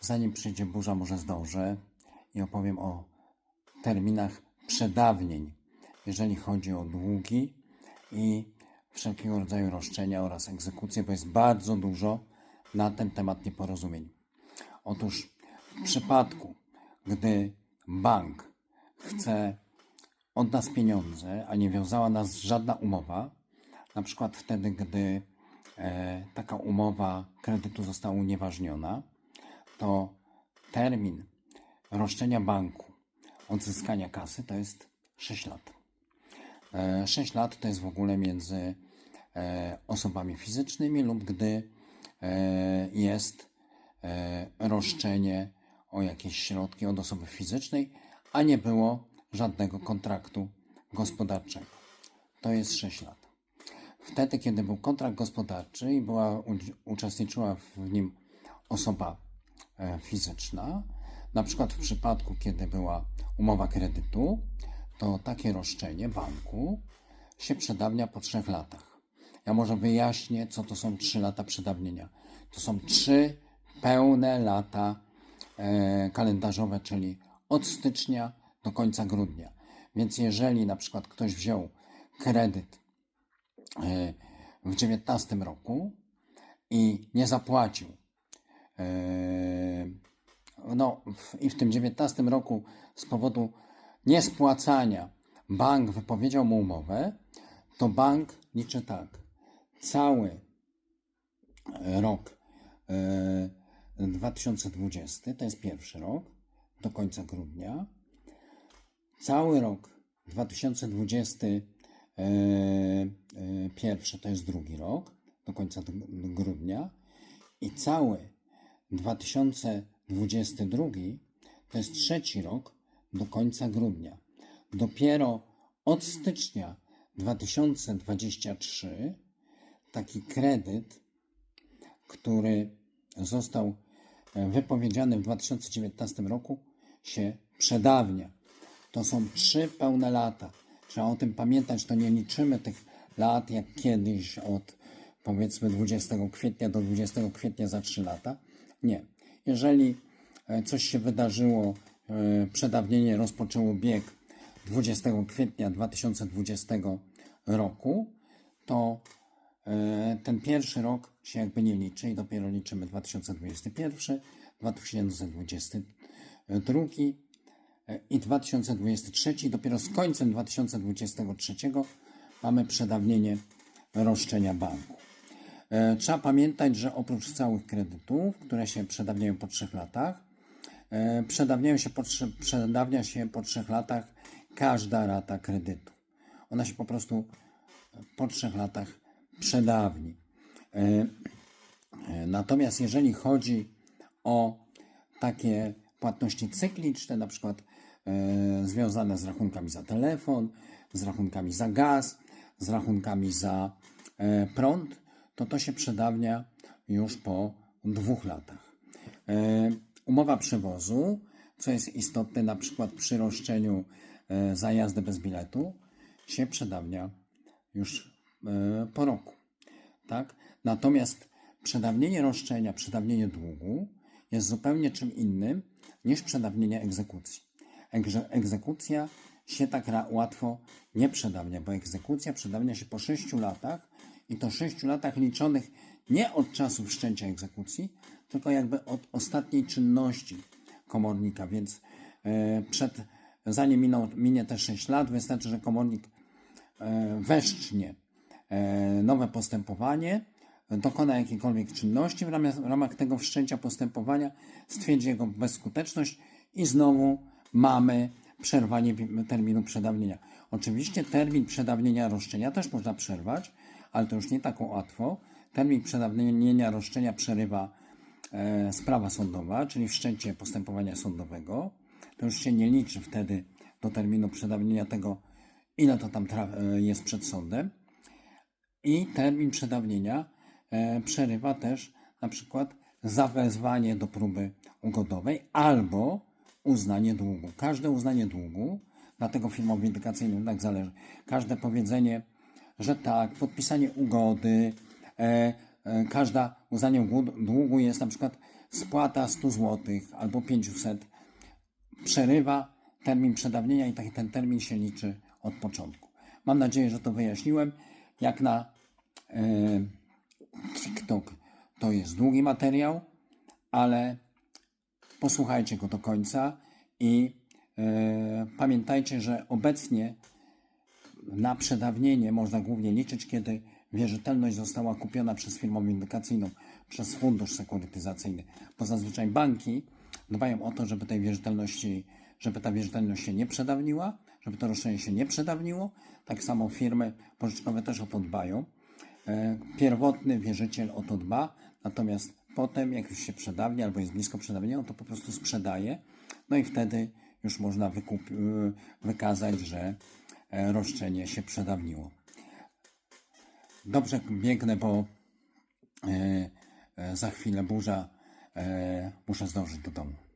zanim przyjdzie burza, może zdążę i opowiem o terminach przedawnień, jeżeli chodzi o długi i wszelkiego rodzaju roszczenia oraz egzekucje, bo jest bardzo dużo na ten temat nieporozumień. Otóż w przypadku, gdy bank chce od nas pieniądze, a nie wiązała nas żadna umowa, na przykład wtedy, gdy e, taka umowa kredytu została unieważniona, to termin roszczenia banku odzyskania kasy to jest 6 lat. E, 6 lat to jest w ogóle między e, osobami fizycznymi lub gdy e, jest e, roszczenie o jakieś środki od osoby fizycznej, a nie było żadnego kontraktu gospodarczego. To jest 6 lat. Wtedy, kiedy był kontrakt gospodarczy i była, uczestniczyła w nim osoba e, fizyczna, na przykład w przypadku, kiedy była umowa kredytu, to takie roszczenie banku się przedawnia po trzech latach. Ja może wyjaśnię, co to są trzy lata przedawnienia. To są trzy pełne lata e, kalendarzowe, czyli od stycznia do końca grudnia. Więc jeżeli na przykład ktoś wziął kredyt e, w 19 roku i nie zapłacił, e, no w, i w tym 19 roku z powodu niespłacania bank wypowiedział mu umowę, to bank liczy tak. Cały rok e, 2020, to jest pierwszy rok, do końca grudnia. Cały rok 2021 to jest drugi rok, do końca grudnia. I cały 2022 to jest trzeci rok do końca grudnia. Dopiero od stycznia 2023 taki kredyt, który został e, wypowiedziany w 2019 roku, się przedawnia. To są trzy pełne lata. Trzeba o tym pamiętać, to nie liczymy tych lat jak kiedyś od powiedzmy 20 kwietnia do 20 kwietnia za 3 lata. Nie. Jeżeli e, coś się wydarzyło, e, przedawnienie rozpoczęło bieg 20 kwietnia 2020 roku, to e, ten pierwszy rok się jakby nie liczy i dopiero liczymy 2021, 2022 e, i 2023. Dopiero z końcem 2023 mamy przedawnienie roszczenia banku. E, Trzeba pamiętać, że oprócz całych kredytów, które się przedawniają po trzech latach, e, przedawniają się po, przedawnia się po trzech latach każda rata kredytu. Ona się po prostu po trzech latach przedawni. E, Natomiast jeżeli chodzi o takie płatności cykliczne, na przykład związane z rachunkami za telefon, z rachunkami za gaz, z rachunkami za prąd, to to się przedawnia już po dwóch latach. E, umowa przewozu, co jest istotne na przykład przy roszczeniu e, za jazdę bez biletu, się przedawnia już e, po roku. Tak? Natomiast przedawnienie roszczenia, przedawnienie długu jest zupełnie czym innym niż przedawnienie egzekucji. Egze- egzekucja się tak łatwo nie przedawnia, bo egzekucja przedawnia się po 6 latach i to 6 latach liczonych nie od czasu wszczęcia egzekucji, tylko jakby od ostatniej czynności komornika, więc e, przed, zanim miną, minie te 6 lat, wystarczy, że komornik e, weszcznie e, nowe postępowanie, dokona jakiejkolwiek czynności, w ramach, w ramach tego wszczęcia postępowania stwierdzi jego bezskuteczność i znowu mamy przerwanie terminu przedawnienia. Oczywiście termin przedawnienia roszczenia też można przerwać, ale to już nie tak łatwo. Termin przedawnienia roszczenia przerywa e, sprawa sądowa, czyli wszczęcie postępowania sądowego. To już się nie liczy wtedy do terminu przedawnienia tego, ile to tam e, jest przed sądem. I termin przedawnienia e, przerywa też na przykład zawezwanie do próby ugodowej albo uznanie długu. Każde uznanie długu, dlatego firmom windykacyjnym tak zależy, każde powiedzenie, że tak, podpisanie ugody, e, e, każda uznanie dłu- długu jest na przykład spłata 100 zł albo 500 przerywa termin przedawnienia i taki ten termin się liczy od początku. Mam nadzieję, że to wyjaśniłem. Jak na e, TikTok to jest długi materiał, ale posłuchajcie go do końca i e, pamiętajcie, że obecnie na przedawnienie można głównie liczyć, kiedy wierzytelność została kupiona przez firmę windykacyjną, przez fundusz sekurytyzacyjny. Bo zazwyczaj banki dbają o to, żeby tej wierzytelności, żeby ta wierzytelność się nie przedawniła, żeby to roszczenie się nie przedawniło. Tak samo firmy pożyczkowe też o to dbają. E, Pierwotny wierzyciel o to dba, natomiast potem, jak już się przedawnia albo jest blisko przedawnienia, on to po prostu sprzedaje. No i wtedy już można wykup, y, wykazać, że e, roszczenie się przedawniło. Dobrze, biegnę, bo e, e, za chwilę burza. E, muszę zdążyć do domu.